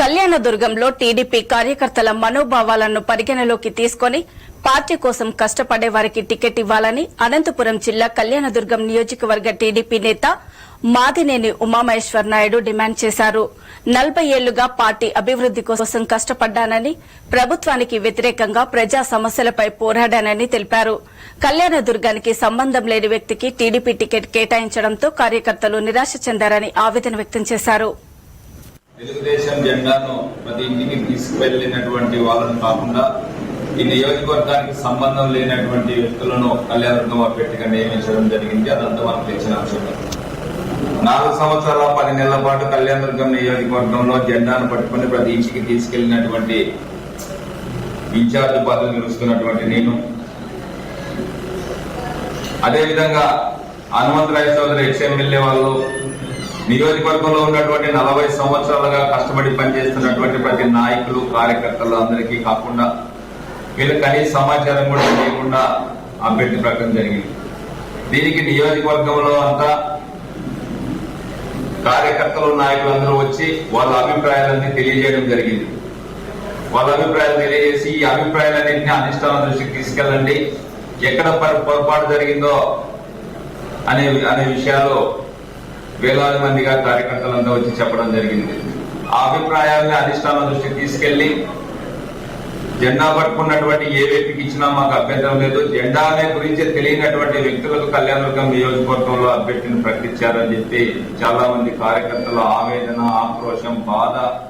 కళ్యాణదుర్గంలో TDP కార్యకర్తల మనోభావాలను పరిగణలోకి తీసుకొని పార్టీ కోసం కష్టపడే వారికి టికెట్ ఇవ్వాలని అనంతపురం జిల్లా కళ్యాణదుర్గం నియోజకవర్గ టీడీపీ నేత మాదినేని ఉమామహేశ్వర్ నాయుడు డిమాండ్ చేశారు. నలభై ఏళ్ళుగా పార్టీ అభివృద్ది కోసం కష్టపడ్డానని ప్రభుత్వానికి వ్యతిరేకంగా ప్రజా సమస్యలపై పోరాడానని తెలిపారు. కళ్యాణదుర్గానికి సంబంధం లేని వ్యక్తికి టీడీపీ టికెట్ కేటాయించడంతో కార్యకర్తలు నిరాశ చెందారని ఆవేదన వ్యక్తం చేశారు. జెండాను ప్రతి ఇంటికి తీసుకువెళ్ళినటువంటి వాళ్ళను కాకుండా ఈ నియోజకవర్గానికి సంబంధం లేనటువంటి వ్యక్తులను కళ్యాణదుర్గం అభ్యర్థిగా నియమించడం జరిగింది. అదంతా మనకు తెలిసిన అంశం నాలుగు సంవత్సరాల పది నెలల పాటు కళ్యాణదుర్గం నియోజకవర్గంలో జెండాను పట్టుకుని ప్రతి ఇంటికి తీసుకెళ్ళినటువంటి ఇన్ఛార్జ్ పదవి నిలుస్తున్నటువంటి నేను. అదేవిధంగా హనుమంతరాయ చౌదరి ఎక్స్ ఎమ్మెల్యే వాళ్ళు నియోజకవర్గంలో ఉన్నటువంటి నలభై సంవత్సరాలుగా కష్టపడి పనిచేస్తున్నటువంటి ప్రతి నాయకులు కార్యకర్తలు అందరికీ కాకుండా వీళ్ళు కనీస సమాచారం కూడా లేకుండా అభ్యర్థి ప్రకటన జరిగింది. దీనికి నియోజకవర్గంలో అంతా కార్యకర్తలు నాయకులందరూ వచ్చి వాళ్ళ అభిప్రాయాలన్నీ తెలియజేయడం జరిగింది. వాళ్ళ అభిప్రాయాలు తెలియజేసి ఈ అభిప్రాయాలన్నింటినీ అధిష్టానం దృష్టికి తీసుకెళ్ళండి. ఎక్కడ పొరపాటు జరిగిందో అనే అనే విషయాలు వేలాది మందిగా కార్యకర్తలంతా వచ్చి చెప్పడం జరిగింది. ఆ అభిప్రాయాలని అధిష్టానం దృష్టికి తీసుకెళ్ళి జెండా పట్టుకున్నటువంటి ఏ వ్యక్తికి ఇచ్చినా మాకు అభ్యంతరం లేదు. జెండా అనే గురించి తెలియనటువంటి వ్యక్తులకు కళ్యాణదుర్గం నియోజకవర్గంలో అభ్యర్థిని ప్రకటించారని చెప్పి చాలా మంది కార్యకర్తల ఆవేదన ఆక్రోశం బాధ